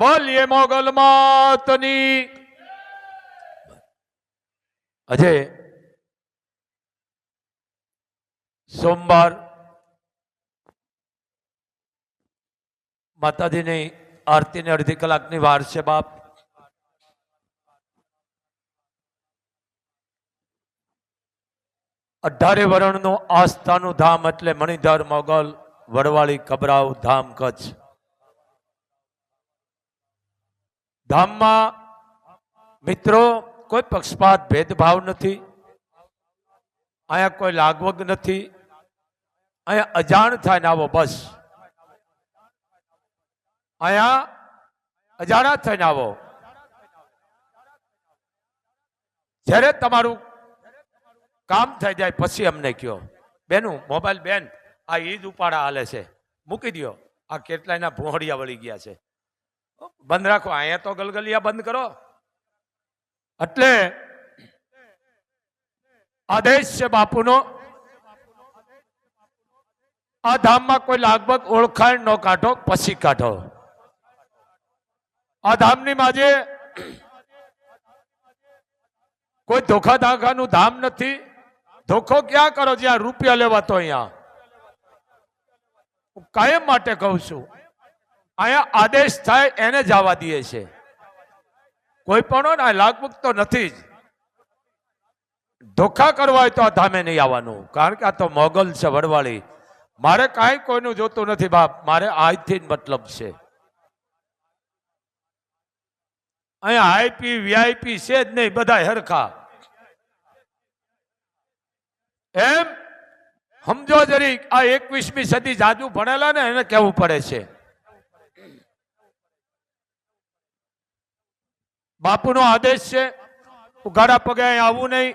બોલીએ મોગલ માતની. આજે સોમવાર માતાજીની આરતીની અડધી કલાકની વાર છે બાપ. અઢારે વરણનું આસ્થાનું ધામ એટલે મણિધર મોગલ વડવાળી કબરાવ ધામ કચ્છ. ધામમાં મિત્રો કોઈ પક્ષપાત, ભેદભાવ નથી. અહીંયા કોઈ લાગવગ નથી. અહીંયા અજાણ થાય ને આવો બસ. અહીંયા અજાણા થઈને આવો. જ્યારે તમારું કામ થઈ જાય પછી અમને કયો બેનું, મોબાઈલ બેન, આ ઈદ ઉપાડા હાલે છે. મૂકી દ્યો. આ કેટલાયના ભોંહડિયા વળી ગયા છે. બંધ રાખો. અહીંયા તો ગલગલિયા બંધ કરો. એટલે આદેશ છે બાપુનો, આ ધામમાં કોઈ લાગભગ ઓળખાણ ન કાઢો, પછી કાઢો. આ ધામની માજે કોઈ ધોખા ધાખાનું ધામ નથી. ધોખો ક્યાં કરો? જ્યાં રૂપિયા લેવાતો અહીંયા. હું કાયમ માટે કહું છું અહીંયા આદેશ થાય એને જવા દઈએ છે કોઈ પણ હોય ને લાગમુક તો નથી જ. ધોખા કરવા હોય તો આ ધામે નહીં આવવાનું. કારણ કે આ તો મોગલ છે, વડવાળી. મારે કાંઈ કોઈનું જોતું નથી, બાપ. મારે આજથી જ મતલબ છે. અહીંયા આઈપી વીઆઈપી છે જ નહીં બધા હરખા. એમ સમજો જરી આ એકવીસમી સદી જાદુ ભણેલા ને એને કેવું પડે છે. બાપુનો આદેશ છે, ઉઘાડા પગે આવું નહીં,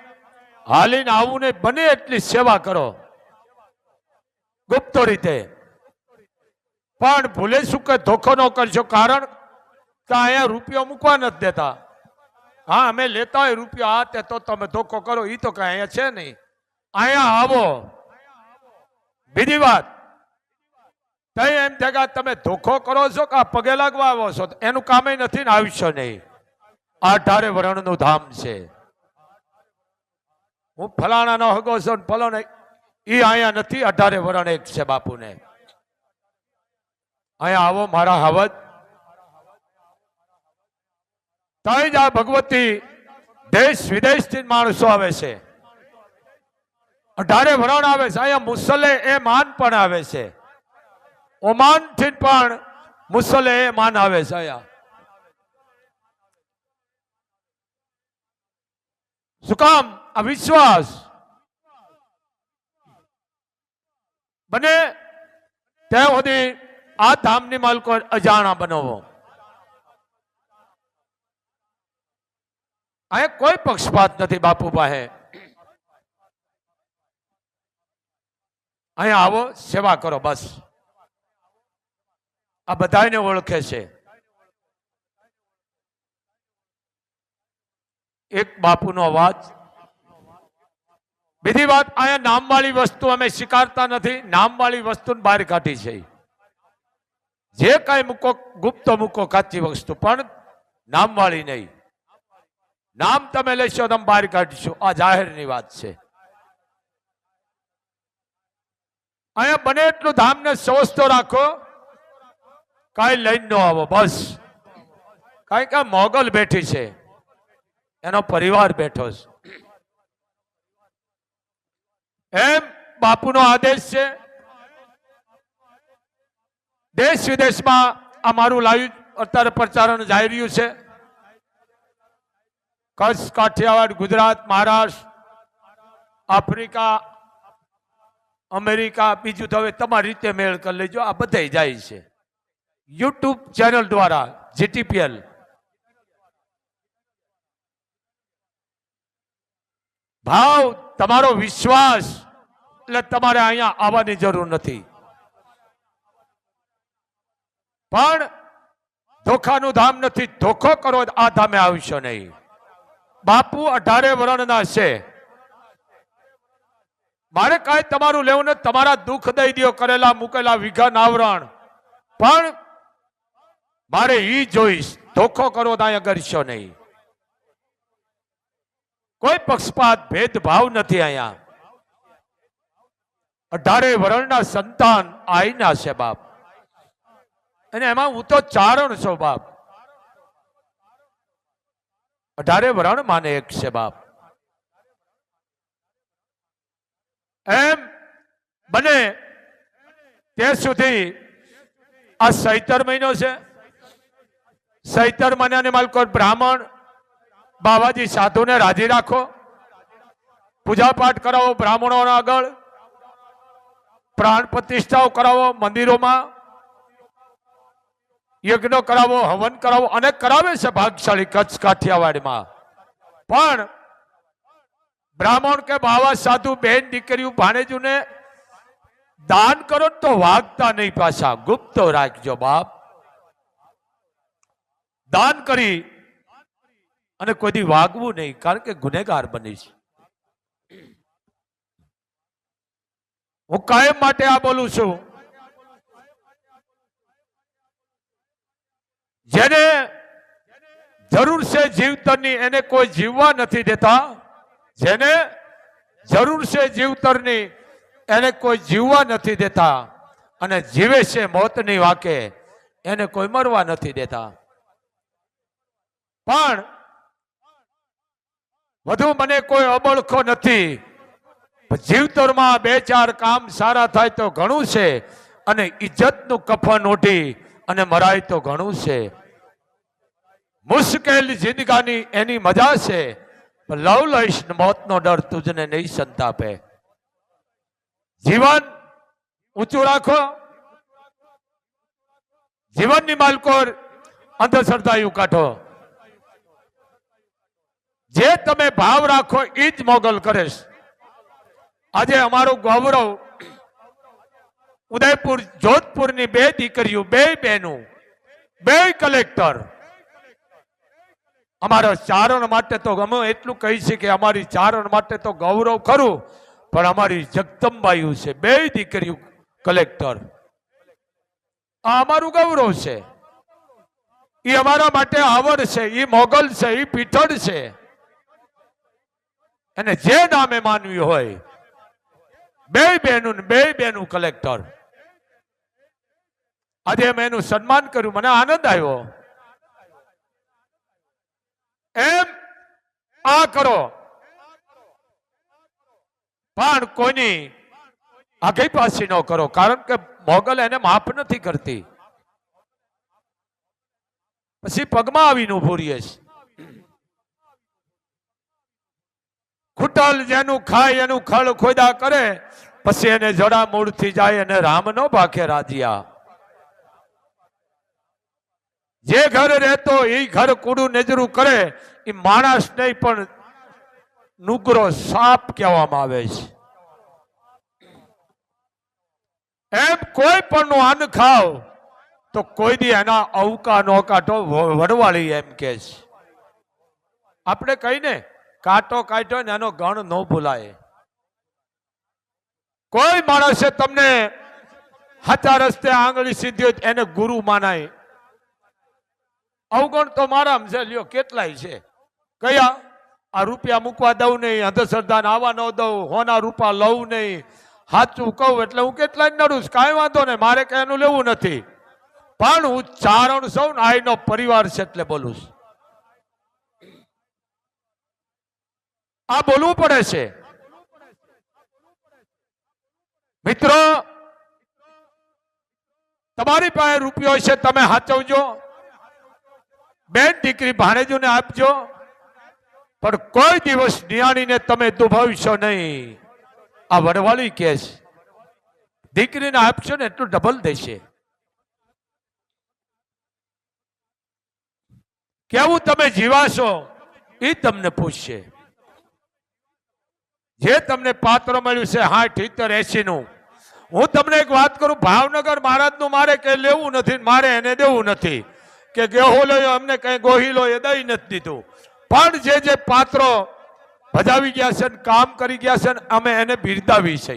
હાલીને આવવું નહીં, બને એટલી સેવા કરો. ગુપ્ત રીતે. પણ ભૂલે શું કે ધોખો ન કરશો? કારણ કે અહીંયા રૂપિયો મૂકવા નથી દેતા. હા, અમે લેતા હોય રૂપિયો આ તે તો તમે ધોખો કરો એ તો કઈ અહીંયા છે નહીં. અહીંયા આવો. બીજી વાત. તઈ એમ જગા તમે ધોખો કરો છો કે પગે લાગવા આવો છો? એનું કામે નથી ને આવશો નહીં. અઢારે વરણનું ધામ છે. હું ફલાણાનો હગો છો ને ફલાણો એ અહીંયા નથી, અઢારે વરણ એક છે બાપુને. અહીંયા આવો મારા હાવત તઈ જ આ ભગવતી દેશ વિદેશથી માણસો આવે છે. અઢારે વરણ આવે છે, અહીંયા મુસલે એ માન પણ આવે છે. ઓમાનથી પણ મુસલે એ માન આવે છે અહીંયા. શું કામ આ વિશ્વાસ બને ત્યાં સુધી આ ધામની માલકો અજાણા બનાવો. અહીંયા કોઈ પક્ષપાત નથી બાપુ પાસે. અહીંયા આવો, સેવા કરો બસ. આ બધાને ઓળખે છે. એક બાપુનો અવાજ. બીજી વાત, અહીંયા નામવાળી વસ્તુ અમે સ્વીકારતા નથી. નામવાળી વસ્તુ બહાર કાઢી છે. જે કઈ મૂકો, ગુપ્ત મૂકો, કાચી વસ્તુ, પણ નામવાળી નહીં. નામ તમે લેશો, તમે બહાર કાઢીશું. આ જાહેરની વાત છે. અહીંયા બને એટલું ધામને સ્વસ્થ રાખો. કાંઈ લઈને ન આવો, બસ. કારણ કે મોગલ બેઠી છે. એનો પરિવાર બેઠો છે. એમ બાપુનો આદેશ છે. દેશ વિદેશમાં આ મારું લાઈવ અત્યારે પ્રચારણ જઈ રહ્યું છે. કચ્છ, કાઠિયાવાડ, ગુજરાત, મહારાષ્ટ્ર, આફ્રિકા, અમેરિકા, બીજું તો હવે તમારી રીતે મેળ કરી લેજો. આ બધે જાય છે. યુટ્યુબ ચેનલ દ્વારા, જીટીપીએલ ભાવ, તમારો વિશ્વાસ. એટલે તમારે અહીંયા આવવાની જરૂર નથી. પણ ધોખાનું ધામ નથી. ધોખો કરો આ ધામે આવશો નહીં. બાપુ અઢારે વર્ણના છે. મારે કાંઈ તમારું લેવું ને તમારા દુઃખ દઈ દો કરેલા, મૂકેલા વિઘન આવરણ પણ મારે ઈ જોઈશ. ધોખો કરો તો અહીંયા કરશો નહીં. કોઈ પક્ષપાત, ભેદભાવ નથી અહીંયા. અઢારે વરણના સંતાન આઈના છે બાપ. અને એમાં હું તો ચારણ છું બાપ. અઢારે વરણ માને એક છે બાપ. એમ બને ત્યાં સુધી આ સૈતર મહિનો છે. સૈતર મહિનાની માલકો બ્રાહ્મણ બાબાજી સાધુને રાજી રાખો. પૂજા પાઠ કરાવો બ્રાહ્મણોના આગળ. પ્રાણ પ્રતિષ્ઠાઓ કરાવો મંદિરોમાં. યજ્ઞ કરાવો, હવન કરાવો અને કરાવે છે ભાગશાળી કચ્છ કાઠિયાવાડમાં. પણ બ્રાહ્મણ કે બાવા સાધુ બેન દીકરીઓ ભાણેજુને દાન કરો તો વાગતા નહીં પાછા. ગુપ્ત રાખજો બાપ. દાન કરી અને કોઈ દી વાગવું નહીં, કારણ કે ગુનેગાર બનીશ હું કાયમ માટે આ બોલું છું, જેને જરૂર છે જીવતરની એને કોઈ જીવવા નથી દેતા, જેને જરૂર છે જીવતરની એને કોઈ જીવવા નથી દેતા, અને જીવે છે મોતની વાકે, એને કોઈ મરવા નથી દેતા. પણ વધુ મને કોઈ અબળખો નથી. જીવતરમાં બે ચાર કામ સારા થાય તો ઘણું છે અને ઇજ્જતનું કફન ઉઠી અને મરાય તો ઘણું છે. મુશ્કેલ જિંદગાની એની મજા છે લવ લઈશ મોતનો ડર તુજને નહીં સંતાપે. જીવન ઊંચું રાખો. જીવનની માલકોર અંધશ્રદ્ધાયું કાઢો. જે તમે ભાવ રાખો એ જ મોગલ કરેશ. આજે અમારું ગૌરવ ઉદયપુર, જોધપુરની બે દીકરીઓ, બે બહેનું, બે કલેક્ટર. અમારા ચારણ માટે તો અમે એટલું કહી છે કે અમારી ચારણ માટે તો ગૌરવ ખરું, પણ અમારી જગદંબાયું છે, બે દીકરીઓ કલેક્ટર. આ અમારું ગૌરવ છે. એ અમારા માટે આવડ છે એ મોગલ છે એ પીઠળ છે. અને જે નામે માનવી હોય, બે બહેનું બે બહેનું કલેક્ટર આજે મેં એનું સન્માન કર્યું, મને આનંદ આવ્યો. એમ આ કરો. પણ કોઈની આગળ પાસી ન કરો, કારણ કે મોગલ એને માફ નથી કરતી. પછી પગમાં આવીને ઉભું રહીએ છે ખૂટલ જેનું ખાય, એનું ખળ ખોદા કરે, પછી એને જડા મૂળથી જાય અને રામ નો ભાખે રાજીયા જે ઘર રહેતો એ ઘર કુડું નજરું કરે, એ માણસ નહીં, પણ નુગરો સાપ કહેવામાં આવે છે. એમ કોઈ પણ નું અન્ન ખાવ, તો કોઈ દી એના અવકા નો કાઢો વડવાળી એમ કે છે. આપણે કહીને કાંટો કાઢ્યો ને એનો ગણ ન ભૂલાય. કોઈ માણસે તમને હાચા રસ્તે આંગળી સીધી એને ગુરુ માનાય. અવગણ તો મારા છે, લ્યો, કેટલાય છે. કયા? આ રૂપિયા મૂકવા દઉં નહીં, અંધશ્રદ્ધાને આવવા ન દઉં, હોના રૂપા લઉં નહીં. સાચું કહું એટલે હું કેટલાય નડું છું, કાંઈ વાંધો નહીં, મારે કઈ એનું લેવું નથી. પણ હું ચારણ સૌ ને પરિવાર છે એટલે બોલું છું. આ બોલવું પડે છે. મિત્રો, તમારી પાસે રૂપિયો છે, તમે સાચવજો બેન દીકરી ભાણેજોને આપજો. પણ કોઈ દિવસ નિયાણીને તમે દુભાવશો નહીં. આ વડવાળી કે છે. દીકરીને આપશો ને એટલું ડબલ દેશે. કેવું તમે જીવાશો એ તમને પૂછશે. જે તમને પાત્ર મળ્યું છે હાઠ ઇતર એસી નું હું તમને એક વાત કરું, ભાવનગર મહારાજનું મારે કઈ લેવું નથી, મારે એને દેવું નથી. કે ગેહો લો અમને કઈ ગોહિલો એ દઈ નથી દીધું. પણ જે જે પાત્રો ભજાવી ગયા છે કામ કરી ગયા છે અમે એને બિરદાવી છે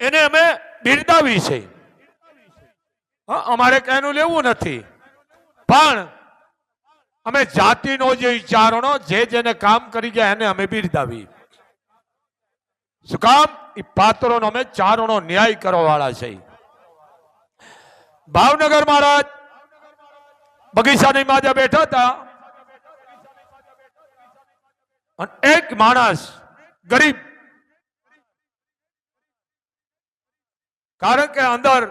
એને અમે બિરદાવી છે અમારે કઈનું લેવું નથી. પણ અમે જાતિનો જે વિચારણો, જે જેને કામ કરી ગયા એને અમે બિરદાવી. શું કામ? એ પાત્રોનો અમે ચારણો ન્યાય કરવા વાળા છે. ભાવનગર મહારાજ બગીચાની માજા બેઠા હતા. એક માણસ ગરીબ. કારણ કે અંદર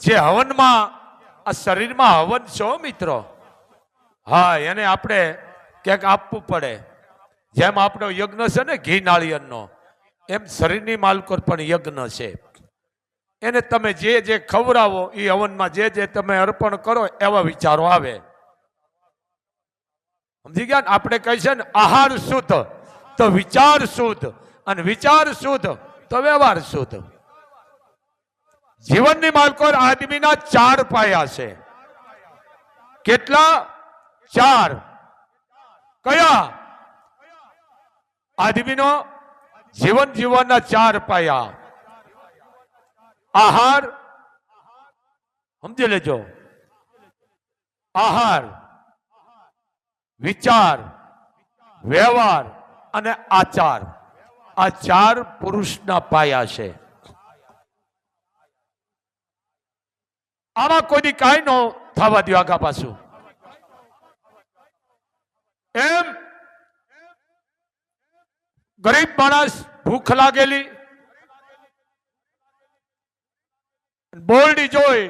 જે હવનમાં, આ શરીરમાં હવન છે મિત્રો? હા, એને આપણે ક્યાંક આપવું પડે. જેમ આપણો યજ્ઞ છે ને, ઘી નાળિયેરનો, એમ શરીરની માલકોર પણ યજ્ઞ છે. એને તમે જે જે ખવડાવો એ હવનમાં જે જે તમે અર્પણ કરો, એવા વિચારો આવે. સમજી ગયા ને? આપણે કહી છે ને, આહાર શુદ્ધ, તો વિચાર શુદ્ધ, અને વિચાર શુદ્ધ, તો વ્યવહાર શુદ્ધ. જીવનની માલકોર આદમીના ચાર પાયા છે. કેટલા? ચાર. કયા? આદમીનો જીવન જીવનના ચાર પાયા. આહાર. સમજી લેજો. આહાર, વિચાર, વ્યવહાર અને આચાર. આ ચાર પુરુષના પાયા છે. આમાં કોઈની કાંઈ ન થવા દો આગા પાછું. એમ ગરીબ માણસ ભૂખ લાગેલી, બોરડી જોઈ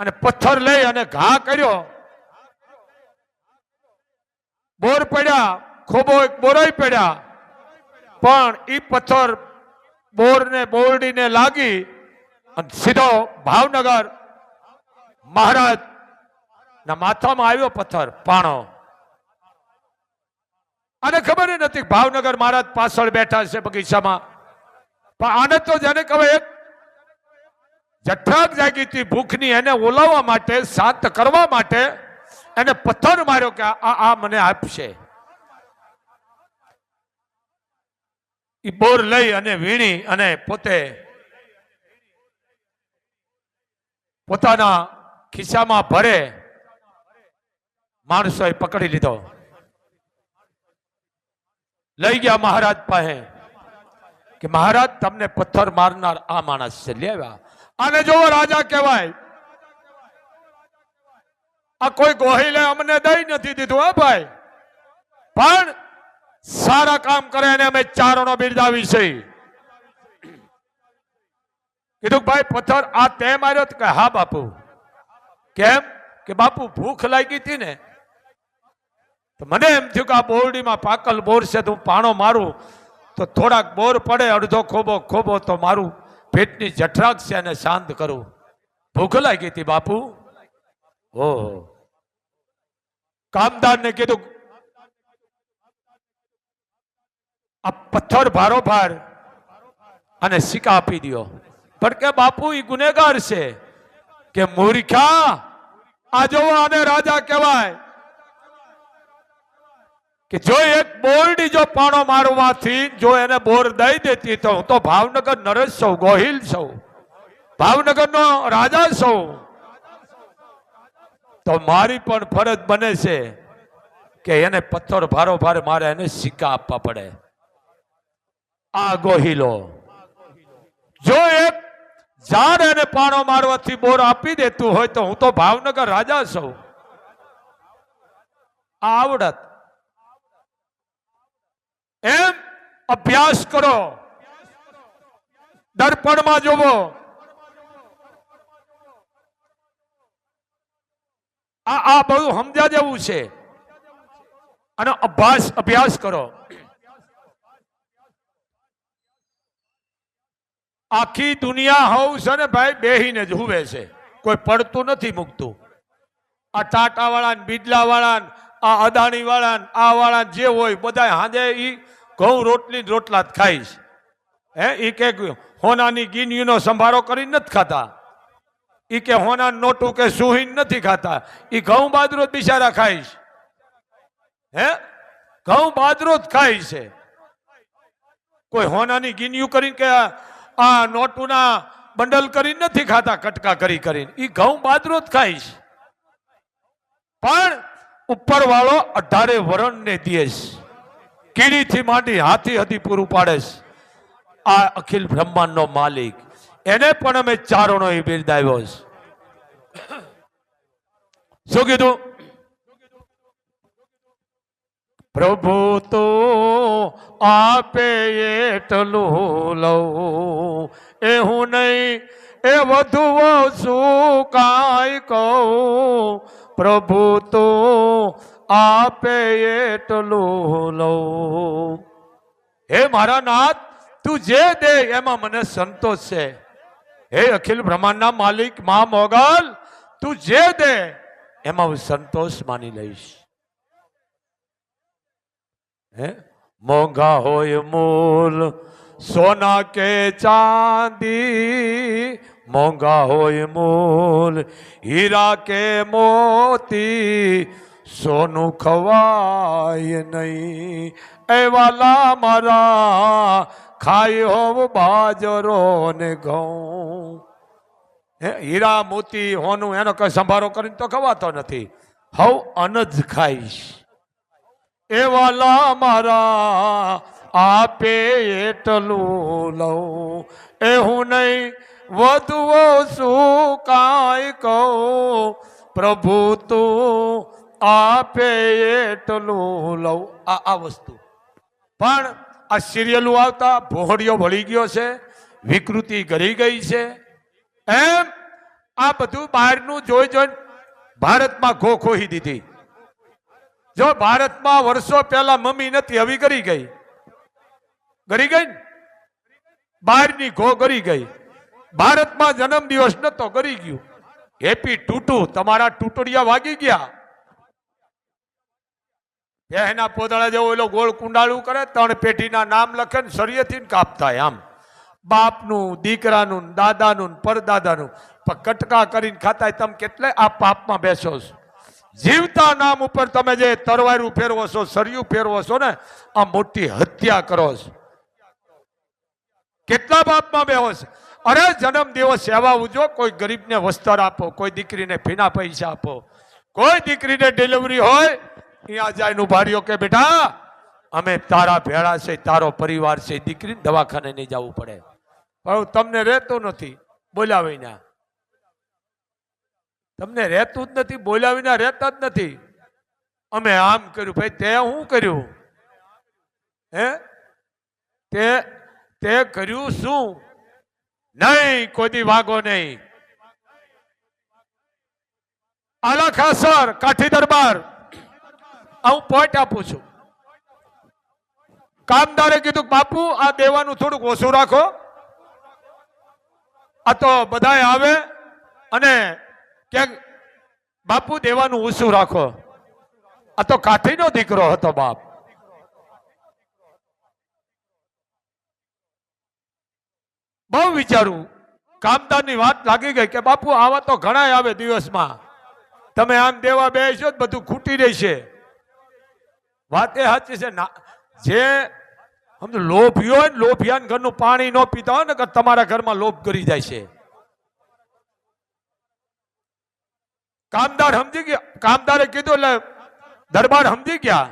અને પથ્થર લઈ અને ઘા કર્યો. બોર પડ્યા, ખોબો એક બોરાઈ પડ્યા. પણ ઈ પથ્થર બોરને, બોરડીને લાગી અને સીધો ભાવનગર મહારાજ ના માથામાં આવ્યો પથ્થર, પાણો. આને ખબર નથી ભાવનગર મહારાજ પાછળ બેઠા છે બગીચામાં. પણ આને તો જેને કહેવાય જઠરાગ જાગી હતી ભૂખની, એને ઓલાવવા માટે, શાંત કરવા માટે એને પથ્થર માર્યો કે આ આ મને આપશે. એ બોર લઈ અને વીણી અને પોતે પોતાના ખિસ્સામાં ભરે માણસોએ પકડી લીધો. લઈ ગયા મહારાજ પાસે કે મહારાજ, તમને પથ્થર મારનાર આ માણસ છે. લેવા આને જોવો, રાજા કહેવાય. આ કોઈ ગોહિલે અમને દઈ નથી દીધું, હા ભાઈ. પણ સારા કામ કરે એને અમે ચારણો બિરદાવી છે. કીધું ભાઈ, પથ્થર આ તે માર્યો કે હા બાપુ. કેમ? કે બાપુ ભૂખ લાગી હતી ને. તો મને એમ થયું કે આ બોરડીમાં પાકલ બોર છે તો હું પાણો મારું. તો થોડાક બોર પડે, અડધો ખોબો ખોબો તો મારું. પેટની જઠરાક છે અને શાંત કરું. ભૂખ લાગી હતી બાપુ. ઓહો. કામદારને કીધું, આ પથ્થર ભારો ભાર અને સિક્કા આપી દ્યો. પણ કે બાપુ એ ગુનેગાર છે કે મૂર્ખા? આ જોવો આને રાજા કહેવાય. કે જો એક બોરડી જો પાણો મારવાથી જો એને બોર દઈ દેતી તો હું તો ભાવનગર નરેશ સૌ, ગોહિલ સૌ ભાવનગર નો રાજા સૌ. તો મારી પણ ફરજ બને છે કે એને પથ્થર ભારો ભારે મારે એને સિક્કા આપવા પડે. આ ગોહિલો. જો એક ઝાડ એને પાણો મારવાથી બોર આપી દેતું હોય તો હું તો ભાવનગર રાજા સૌ. આવડત. એમ અભ્યાસ કરો. દર્પણમાં જોવો. આ આ બધું સમજ્યા જેવું છે. અને અભ્યાસ અભ્યાસ કરો. આખી દુનિયા હોવ છે ને ભાઈ, બેહીને જ હુવે છે. કોઈ પડતું નથી મૂકતું. આ ટાટા વાળા બીડલા વાળા આ અદાણી વાળા આ વાળા જે હોય બધા હાજે ઈ ઘઉં રોટલી રોટલા જ ખાઈશ હે? એ કે હોનાની ગીનીનો સંભારો કરીને નથી ખાતા. એ કે હોના નોટું કે સુહીન નથી ખાતા. એ ઘઉં બાદરો જ બિચારા ખાઈશ હે? ઘઉં બાદરો જ ખાય છે. કોઈ હોનાની ગીનિયું કરીને કે આ- આ નોટુના બંડલ કરીને નથી ખાતા, કટકા કરી કરીને. એ ઘઉં બાદરો જ ખાઈશ પણ ઉપરવાળો અઢારે વરણને દેશ કીડીથી માંડી હાથી હતી પૂરું પાડે છે. આ અખિલ બ્રહ્માંડનો માલિક. એને પણ અમે ચારણો એ બિરદાવ્યો છે. શું કીધું? પ્રભુ તો આપે એટલું લઉં. એ હું નહીં, એ વધુ શું કાંઈ કહું. પ્રભુ તો આપે એટલું લઉં. હે મારા નાથ, તું જે દે એમાં મને સંતોષ છે. હે અખિલ બ્રહ્માંડના માલિક મા મોગલ, તું જે દે એમાં હું સંતોષ માની લઈશ. હે? મોંઘા હોય મૂલ, સોના કે ચાંદી. મોંઘા હોય મૂલ, હીરા કે મોતી. સોનું ખવાય નહીં. એ વાલા મારા, ખાઈ હોવ બાજરો ને ઘઉં. હે હીરા મોતી હોનું એનો કઈ સંભારો કરીને તો ખવાતો નથી. હવ અનજ ખાઈશ. એ વાલા મારા, આપે એટલું લઉં. એ હું નહીં વધુ શું કાંઈ કહું? પ્રભુ તું આપે એટલું લઉં આ આ વસ્તુ. પણ આ સિરિયલો આવતા ભોહડિયો ભળી ગયો છે, વિકૃતિ ઘરી ગઈ છે. એમ આ બધું બહારનું જોઈ જોઈને ભારતમાં ખો ખોહી દીધી. જો ભારતમાં વર્ષો પહેલા મમ્મી નથી હવે કરી ગઈ. ગરી ગઈ બહારની ઘો કરી ગઈ. ભારતમાં જન્મ દિવસ નતો કરી ગયું. હેપી ટૂટુ, તમારા ટૂટડિયા વાગી ગયા. એના પોદળા જેવો એલો ગોળ કુંડાળું કરે, ત્રણ પેઢીના નામ લખે ને શરીયથી કાપતા આમ બાપનું, દીકરાનું, દાદાનું પરદાદાનું. પણ કટકા કરીને ખાતા તમે કેટલે આ પાપમાં બેસો છો? જીવતા નામ ઉપર તમે જે તરવારું ફેરવો છો, સરિયું ફેરવો છો ને, આ મોટી હત્યા કરો છો. કેટલા બાપમાં બેહો છે? અરે, જન્મ દિવસ સેવા ઉજો કોઈ ગરીબને વસ્ત્ર આપો, કોઈ દીકરીને ફીના પૈસા આપો. કોઈ દીકરીને ડિલિવરી હોય અહીંયા જાય ભાર્યો કે, બેટા, અમે તારા ભેળા છે, તારો પરિવાર છે, દીકરીને દવાખાને નહીં જવું પડે. પણ તમને રહેતું નથી બોલ્યા તમને રહેતું જ નથી બોલ્યા વિના રહેતા જ નથી. અમે આમ કર્યું, ભાઈ, તે શું કર્યું? હે? તે તે કર્યું શું? નહીં, કોદી વાગો નહીં. આલા ખાસર, કાઠી દરબાર. હું પોઈન્ટ આપું છું. કામદારે કીધું, બાપુ, આ દેવાનું થોડુંક ઓછું રાખો. આ તો બધાય આવે અને ક્યાંક, બાપુ, દેવાનું ઓછું રાખો. આ તો કાઠીનો દીકરો હતો બાપ. બહુ વિચારું. કામદારની વાત લાગી ગઈ કે, બાપુ, આવા તો ઘણા આવે દિવસમાં. તમે આમ દેવા બેસો બધું ખૂટી રહેશે. વાત એ સાચી છે. જે સમજો લોભિયો હોય ને, લોભિયાન ઘરનું પાણી ન પીતા હોય ને તમારા ઘરમાં લોભ કરી જાય છે. કામદાર સમજી ગયા, કામદારે કીધું એટલે દરબાર સમજી ગયા.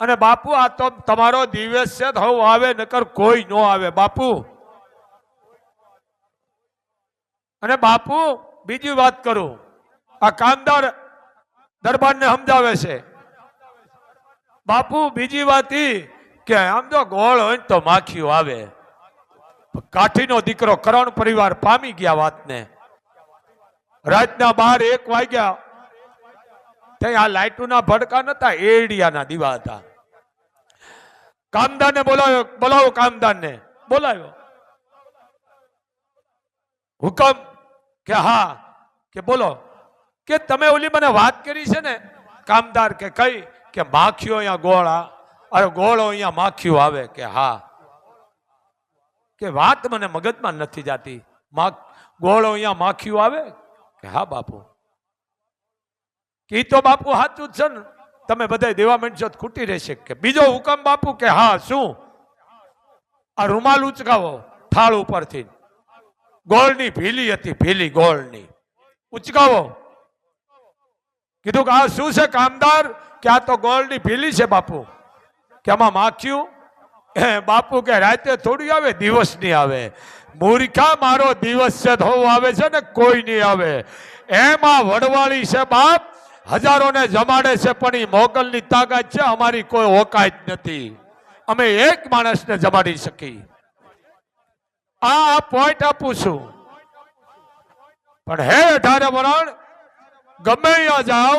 અને બાપુ, આ તો તમારો દિવસ છે હવે આવે, નકર કોઈ ન આવે. બાપુ, અને બાપુ, બીજી વાત કરું. આ કામદાર દરબારને સમજાવે છે. બાપુ, બીજી વાત ઈ કે આમ જો ગોળ હોય તો માખીઓ આવે. કાઠીનો દીકરો કરણ પરિવાર પામી ગયા વાતને. રાતના બાર એક વાગ્યા. ત્યાં આ લાઈટોના ભડકા નતા એડિયાના દીવા હતા. કામદારને બોલાવ્યો બોલાવો કામદારને. બોલાવ્યો હુકમ કે હા, કે બોલો. કે તમે ઓલી મને વાત કરી છે ને, કામદાર કે કઈ? કે માખીઓ અહીંયા ગોળા, અરે ગોળો અહીંયા માખીઓ આવે કે હા. કે વાત મને મગજમાં નથી જાતી. ગોળો અહીંયા માખીઓ આવે? કે હા બાપુ. કે તો બાપુ સાચું જ છે ને? તમે બધા દેવા માંડશો ખૂટી રહેશે કે બીજો હુકમ બાપુ કે હા, શું? આ રૂમાલ ઉચકાવો થાળ ઉપરથી. ગોળની ભીલી હતી, ભીલી ગોળની. ઉચકાવો. કીધું કે આ શું છે કામદાર? કે આ તો ગોળની ભીલી છે બાપુ. કે આમાં માખ્યું બાપુ કે રાતે થોડી આવે, દિવસ નહીં આવે. મૂર્ખા, મારો દિવસ છે તો આવે છે ને કોઈ નહીં આવે. એમાં વડવાળી છે બાપ, હજારોને જમાડે છે, પણ એ મોગલની તાકાત છે, અમારી કોઈ ઓકાત નથી. અમે એક માણસને જમાડી શકી આ પોઈન્ટ આપું છું. પણ હે અઢારે વરણ, ગમે ત્યાં જાઓ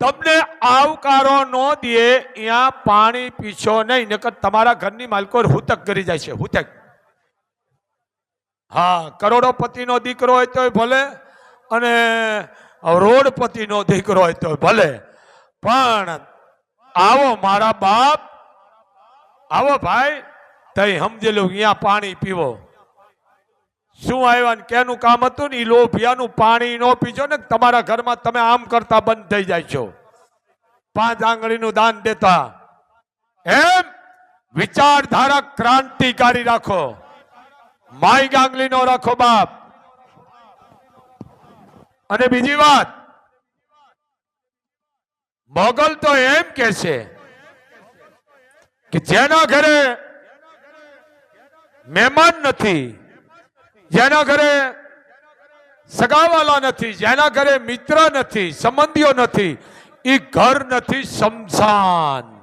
તમને આવકારો ન દે ત્યાં પાણી પીછો નહીં. નકર તમારા ઘરની માલકો હુતક કરી જાય છે, હુતક. હા, કરોડોપતિનો દીકરો હોય તોય ભલે અને રોડપતિનો દીકરો હોય તોય ભલે. પણ આવો મારા બાપ, આવો ભાઈ, તઈ સમજેલું અહીંયા પાણી પીવો. શું આવ્યા કેનું કામ હતું ને એ લોભિયાનું પાણી નો પીજો ને તમારા ઘરમાં તમે આમ કરતા બંધ થઈ જાય છો. પાંચ આંગળીનું દાન દેતા. એમ વિચારધારા ક્રાંતિકારી રાખો. માઈ આંગળી નો રાખો બાપ. અને બીજી વાત. મોગલ તો એમ કે છે કે જેના ઘરે મહેમાન નથી જેના ઘરે સગાવાલા નથી, જેના ઘરે મિત્ર નથી, સંબંધીઓ નથી એ ઘર નથી શમશાન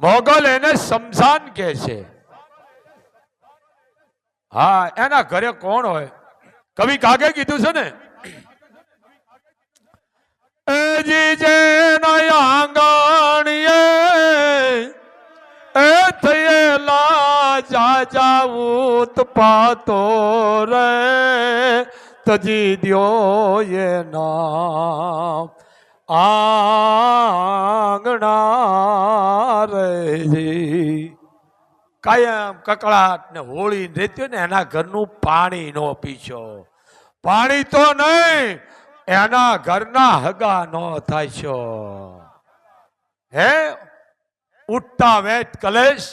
મોગલ એને શમશાન કે છે. હા, એના ઘરે કોણ હોય? કવિ કાગે કીધું છે ને? એ જી જે આંગણીએ એ થયેલા જા જાવું પાતો રે. તજી દ્યો એ નામ. આંગણા રે કાયમ કકળાટ ને હોળી રહેતી ને એના ઘરનું પાણી નો પીશો. પાણી તો નહીં, એના ઘરના હગા નો થાય છો હે? ઉઠતા વેત કલેશ.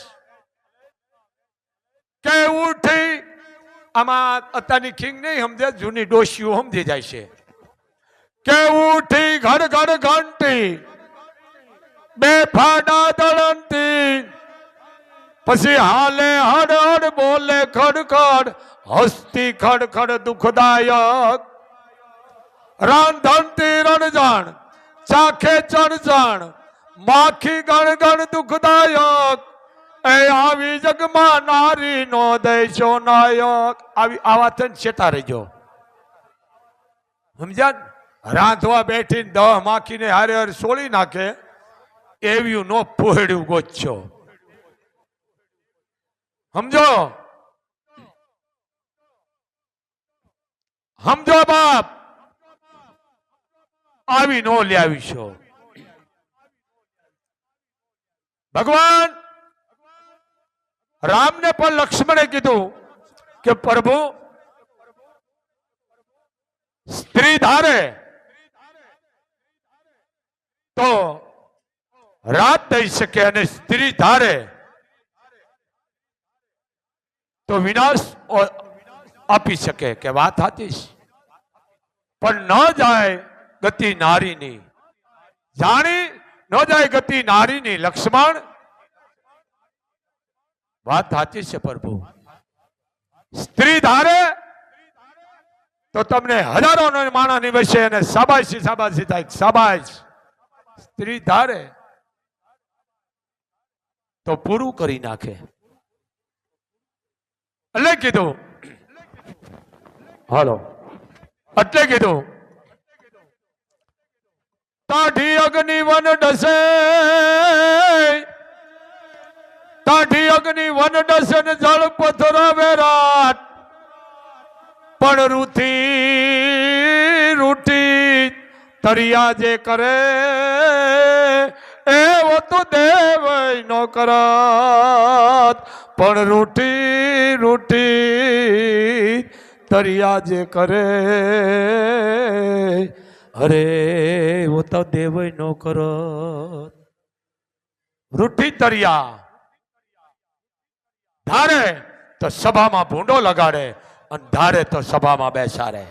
કે ઉઠી, આમાં અત્યારની ખીંગ નહીં સમજે, જૂની ડોશીઓ સમજી જાય છે. કે ઉઠી ઘડ ઘડ ઘંટી, બે ફાડા દળંતી, પછી હાલે હડ હડ બોલે ખડ ખડ હસ્તી ખડ ખડ દુઃખદાયક. રાંધણતી રણજાણ, ચાખે ચણજાણ માખી ગણ ગણ દુઃખદાયક. એ આવી જગમાં નારી નો દેશો નાયક. આવી આવા થઈને છેટા રહેજો. સમજ્યા રાંધવા બેઠીને દહ માખીને હારે હારે સોળી નાખે, એવું નો પોહેડ્યું ગોચ્છો સમજો? સમજો બાપ. આવી નો લાવીશો ભગવાન, રામને પણ લક્ષ્મણે કીધું કે પ્રભુ, સ્ત્રી ધારે તો રાત દઈ શકે અને સ્ત્રી ધારે તો વિનાશ આપી શકે કે વાત હતી પણ ન જાય ગતિ નારીની. જાણી ન જાય ગતિ નારીની લક્ષ્મણ. વાત સાચી છે પ્રભુ. સ્ત્રી ધારે તો તમને હજારો માણસ નિવસે અને સાબાશી સાબાશી થાય સાબાશ સ્ત્રી ધારે તો પૂરું કરી નાખે. એટલે કીધું. હાલો. એટલે કીધું. તાઢી અગ્નિ વન ડસે. તાઢી અગ્નિ વન ડસે ને જળ પથ્થર વેરાટ. પણ રૂથી રૂટી તરિયા જે કરે એવો તો દેવ નો કરત. પણ રૂટી રૂટી તરિયા જે કરે અરે એવો તો દેવ નો કરો. રૂઠી તરિયા. ધારે તો સભામાં ભૂંડો લગાડે અને ધારે તો સભામાં બેસાડે.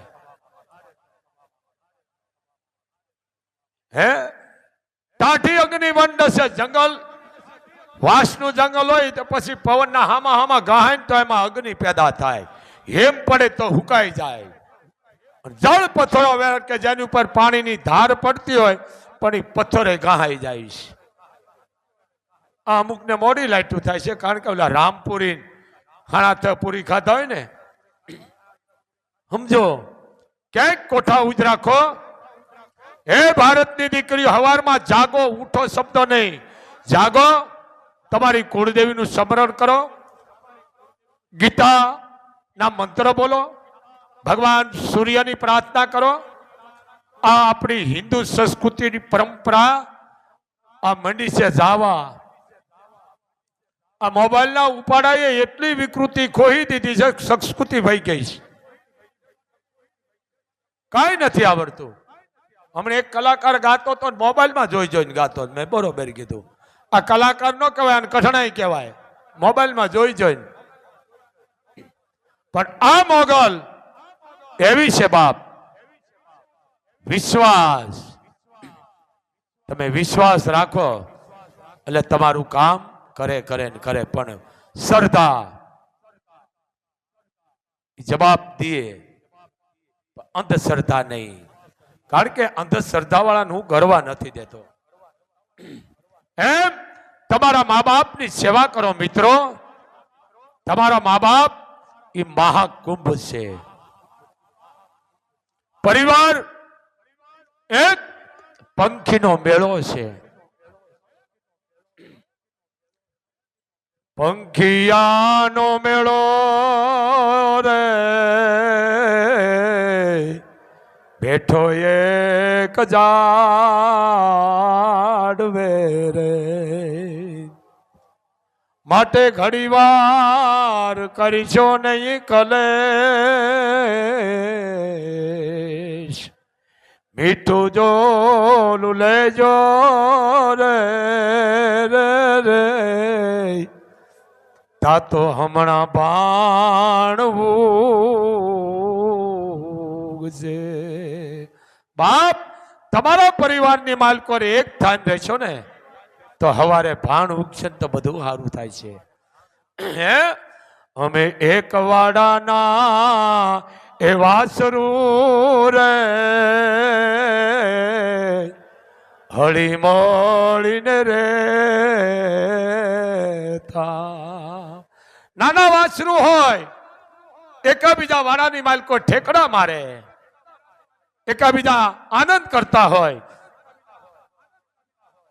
હે? ટાઢી અગ્નિ વંડ છે જંગલ. વાસનું જંગલ હોય તો પછી પવનના હામા હામા ગહાય ને તો એમાં અગ્નિ પેદા થાય. હેમ પડે તો હુકાઈ જાય. જળ પથ્થરો વેર કે જેની ઉપર પાણીની ધાર પડતી હોય, પણ એ પથ્થરે ગહાઈ જાય છે. આ અમુકને મોડી લાઈટું થાય છે, કારણ કે ઓલા રામપુરી હાણા પૂરી ખાધા હોય ને. સમજો, ક્યાંક કોઠા ઉજ રાખો. હે ભારતની દીકરીઓ, હવારમાં જાગો, ઉઠો શબ્દ નહીં. જાગો, તમારી કુળદેવીનું સ્મરણ કરો. ગીતા ના મંત્ર બોલો. ભગવાન સૂર્યની પ્રાર્થના કરો. આ આપણી હિન્દુ સંસ્કૃતિની પરંપરા, આ મંડી છે જાવા. આ મોબાઈલના ઉપાડાએ એટલી વિકૃતિ ખોહી દીધી છે, સંસ્કૃતિ વહી ગઈ છે. કાંઈ નથી આવડતું. હમણાં એક કલાકાર ગાતો તો મોબાઈલમાં જોઈ જોઈને ગાતો મેં બરોબર કીધું. આ કલાકાર નો કહેવાય અને કઠણાઈ કહેવાય. મોબાઈલમાં જોઈ જોઈને. પણ આ મોગલ એવી છે બાપ. વિશ્વાસ. તમે વિશ્વાસ રાખો. એટલે તમારું કામ કરે કરે ને કરે, પણ શ્રદ્ધા. જવાબ દે અંધશ્રદ્ધા નહીં. કારણ કે અંધશ્રદ્ધા વાળાને હું ગરવા નથી દેતો. એમ તમારા મા બાપની સેવા કરો મિત્રો. તમારા મા બાપ એ મહાકુંભ છે. પરિવાર એક પંખીનો મેળો છે. પંખિયાનો મેળો રે. બેઠો એક જાડવે રે. માટે ઘડીવાર કરીશો નહીં કલે મીઠું જોલું લેજો રે રે તા તો હમણાં બાણવું છે બાપ, તમારા પરિવારની માલકો એક થાન રહેશો ને. તો હવારે ભાણ ઉગશે તો બધું સારું થાય છે. હે? અમે એક વાડાના એ સરૂર હળી મળીને રે નાના વાસરું હોય, એકાબીજા વાળાની માલકો ઠેકડા મારે. એકાબીજા આનંદ કરતા હોય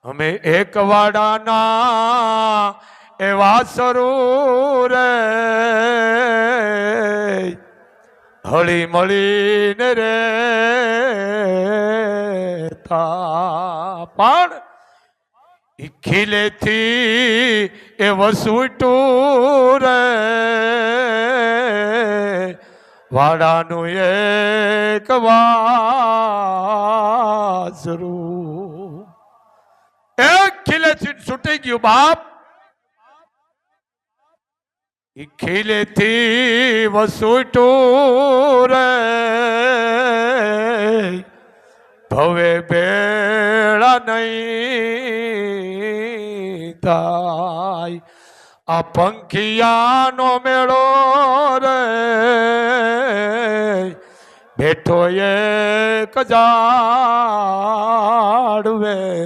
અમે એક વાડાના એવા સરૂર હળી મળીને રે પણ ખીલેથી એ વસુટું રે વાડાનું એક વાસરું ખીલેથી છૂટી ગયું બાપ. ખીલેથી વસુટું રે. ભવે બેળા નહીં થાય. આ પંખિયાનો મેળો રે. બેઠો એક જાડવે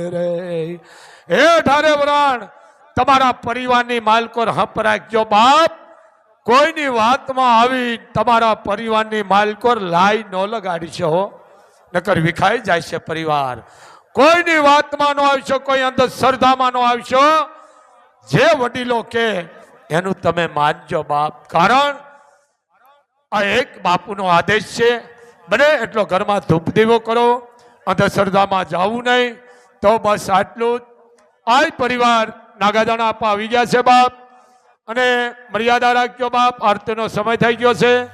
રે એ ઢારે વરાણ તમારા પરિવારની માલકોર હપ રાખજો બાપ. કોઈની વાતમાં આવી તમારા પરિવારની માલકોર લાઈ ન લગાડી છે હો. નકર વિખાઈ જાય છે પરિવાર. કોઈની વાતમાં નો આવશો કોઈ અંધશ્રદ્ધામાં નો આવશો જે વડીલો કે, એનું તમે માનજો બાપ. કારણ, આ એક બાપુનો આદેશ છે. બને એટલો ઘરમાં ધૂપ દીવો કરો, અંધશ્રદ્ધામાં જવું નહીં, તો બસ આટલું જ. આ પરિવાર નાગાદાણા આપવા આવી ગયા છે બાપ. અને મર્યાદા રાખ્યો બાપ. આરતીનો સમય થઈ ગયો છે.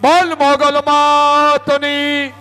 બોલ મોગલ માતની.